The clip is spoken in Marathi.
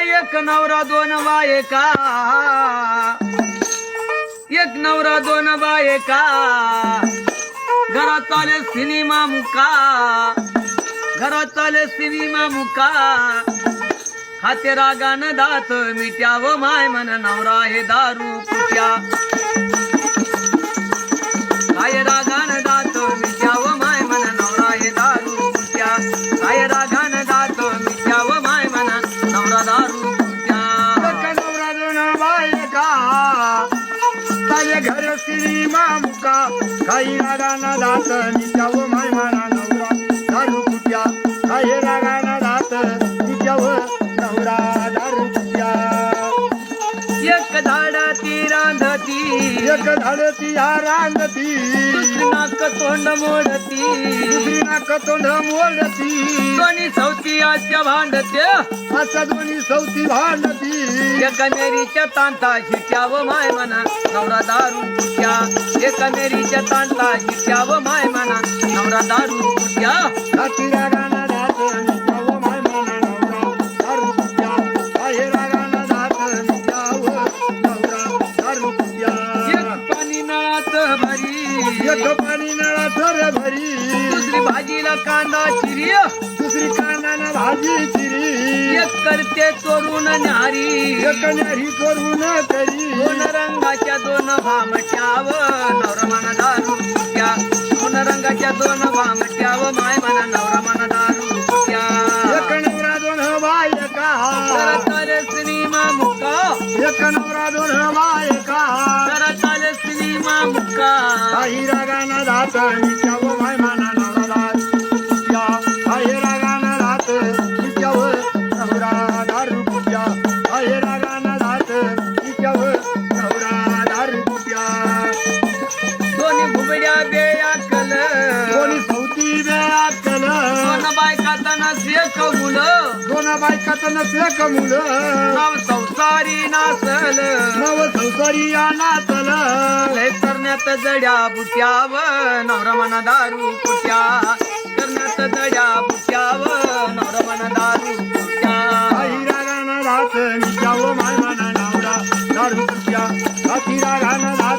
एक नवरा दोन बायका. एक नवरा दोन बायका. घरात आले सिनेमा मुका. घरात आले सिनेमा मुका. हाते रागान दात मिट्याव माय मन नवरा हे दारू कुट्या दारू एक घर श्री मामुका काही रागाना दात नित्याव माय रांधती एक झाडती या रांगती दुसरी नाक तोंड मोडती दुसरी नाक तोंड मोडती दोन्ही सौती आजच्या भांडते असं दोन्ही सौती भांडती एकमेरीच्या तांता शिट्याव माय म्हणा नवरा दारू कुट्या एकमेरीच्या तांता शिट्याव माय म्हणा नवरा दारू कुट्या हाती राणा नळात भरी. एक पाणी नळा थर भरी. दुसरी भाजीला कांदा चिरी. दुसरी कांदाना भाजी चिरी. एक करते चोरून न्यारी. एक न्यारी करून तरी. दोन रंगाच्या दोन भामट्याव नवरा म्हणा दारू कुट्या दोन रंगाच्या दोन भामट्याव माय म्हणा नवरा म्हणा दारू कुट्या एक नवरा दोन बायका. करताले सिनेमा मुक्का. एक नवरा दोन बायका. काही रागाना दात नित्याव माय माना नवरा दारू कुट्या काही रागाना दात नित्याव नवरा दारू दोन्ही घुबड्या सौती बे अक्कल दोन बायका तना शेक मुलं दोन बायकाच नसे कमुल नाव संसारी नासल नव संसारी लय करण्यात जड्या बुट्याव नवरा म्हणा दारू कुट्या करण्यात जड्या बुट्याव नवरा म्हणा दारू कुट्या काही रागाना रात नित्याव माय माना नवरा दारू कुट्या काही रागा